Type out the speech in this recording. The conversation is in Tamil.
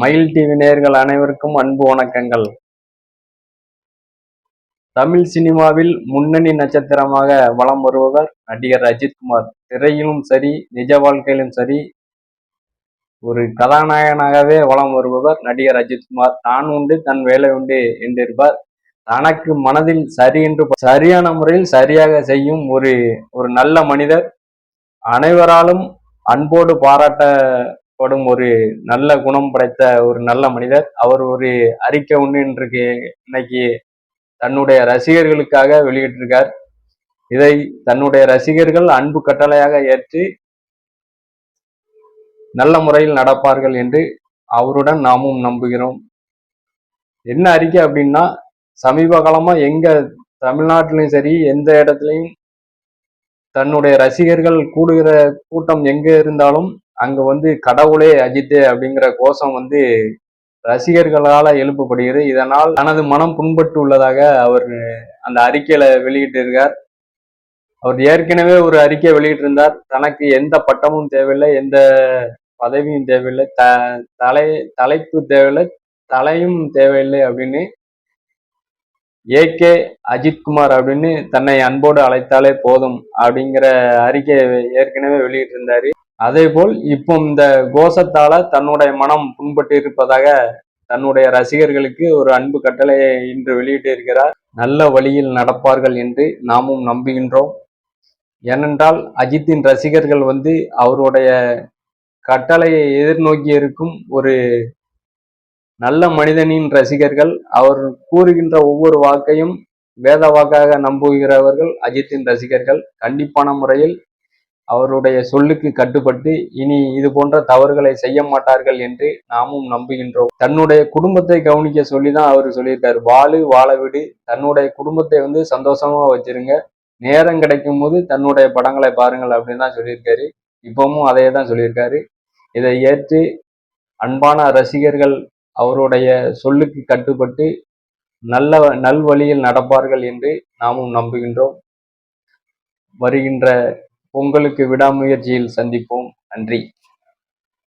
மயில் டிவி நேர்கள் அனைவருக்கும் அன்பு வணக்கங்கள். தமிழ் சினிமாவில் முன்னணி நட்சத்திரமாக வலம் வருபவர் நடிகர் அஜித்குமார் திரையிலும் சரி நிஜ வாழ்க்கையிலும் சரி ஒரு கதாநாயகனாகவே வலம் வருபவர் நடிகர் அஜித்குமார் தான் உண்டு தன் வேலை உண்டு என்றிருப்பார். தனக்கு மனதில் சரி என்று சரியான முறையில் சரியாக செய்யும் ஒரு ஒரு நல்ல மனிதர். அனைவராலும் அன்போடு பாராட்ட படும் ஒரு நல்ல குணம் படைத்த ஒரு நல்ல மனிதர். அவர் ஒரு அறிக்கை ஒன்று இன்றைக்கு இன்னைக்கு தன்னுடைய ரசிகர்களுக்காக வெளியிட்டிருக்கார். இதை தன்னுடைய ரசிகர்கள் அன்பு கட்டளையாக ஏற்று நல்ல முறையில் நடப்பார்கள் என்று அவருடன் நாமும் நம்புகிறோம். என்ன அறிக்கை அப்படின்னா சமீப காலமா எங்க தமிழ்நாட்டிலையும் சரி எந்த இடத்துலையும் தன்னுடைய ரசிகர்கள் கூடுகிற கூட்டம் எங்க இருந்தாலும் அங்க வந்து கடவுளே அஜித்தே அப்படிங்கிற கோஷம் வந்து ரசிகர்களால் எழுப்பப்படுகிறது. இதனால் தனது மனம் புண்பட்டு உள்ளதாக அவர் அந்த அறிக்கையில வெளியிட்டிருக்கார். அவர் ஏற்கனவே ஒரு அறிக்கை வெளியிட்டிருந்தார். தனக்கு எந்த பட்டமும் தேவையில்லை எந்த பதவியும் தேவையில்லை த தலை தலைப்பு தேவையில்லை தலையும் தேவையில்லை அப்படின்னு ஏகே அஜித்குமார் அப்படின்னு தன்னை அன்போடு அழைத்தாலே போதும் அப்படிங்கிற அறிக்கையை ஏற்கனவே வெளியிட்டிருந்தாரு. அதே போல் இப்போ இந்த கோஷத்தால தன்னுடைய மனம் புண்பட்டு இருப்பதாக தன்னுடைய ரசிகர்களுக்கு ஒரு அன்பு கட்டளையை இன்று வெளியிட்டு இருக்கிறார் நல்ல வழியில் நடப்பார்கள் என்று நாமும் நம்புகின்றோம். ஏனென்றால் அஜித்தின் ரசிகர்கள் வந்து அவருடைய கட்டளையை எதிர்நோக்கி இருக்கும் ஒரு நல்ல மனிதனின் ரசிகர்கள். அவர் கூறுகின்ற ஒவ்வொரு வாக்கையும் வேத வாக்காக நம்புகிறவர்கள் அஜித்தின் ரசிகர்கள். கண்டிப்பான முறையில் அவருடைய சொல்லுக்கு கட்டுப்பட்டு இனி இது போன்ற தவறுகளை செய்ய மாட்டார்கள் என்று நாமும் நம்புகின்றோம். தன்னுடைய குடும்பத்தை கவனிக்க சொல்லி தான் அவர் சொல்லியிருக்காரு. வாழு வாழ விடு. தன்னுடைய குடும்பத்தை வந்து சந்தோஷமா வச்சிருங்க. நேரம் கிடைக்கும் போது தன்னுடைய படங்களை பாருங்கள் அப்படின்னு தான் சொல்லியிருக்காரு. இப்பவும் அதையே தான் சொல்லியிருக்காரு. இதை ஏற்று அன்பான ரசிகர்கள் அவருடைய சொல்லுக்கு கட்டுப்பட்டு நல்ல நல்வழியில் நடப்பார்கள் என்று நாமும் நம்புகின்றோம். வருகின்ற பொங்கலுக்கு விடாமுயற்சியில் சந்திப்போம். நன்றி.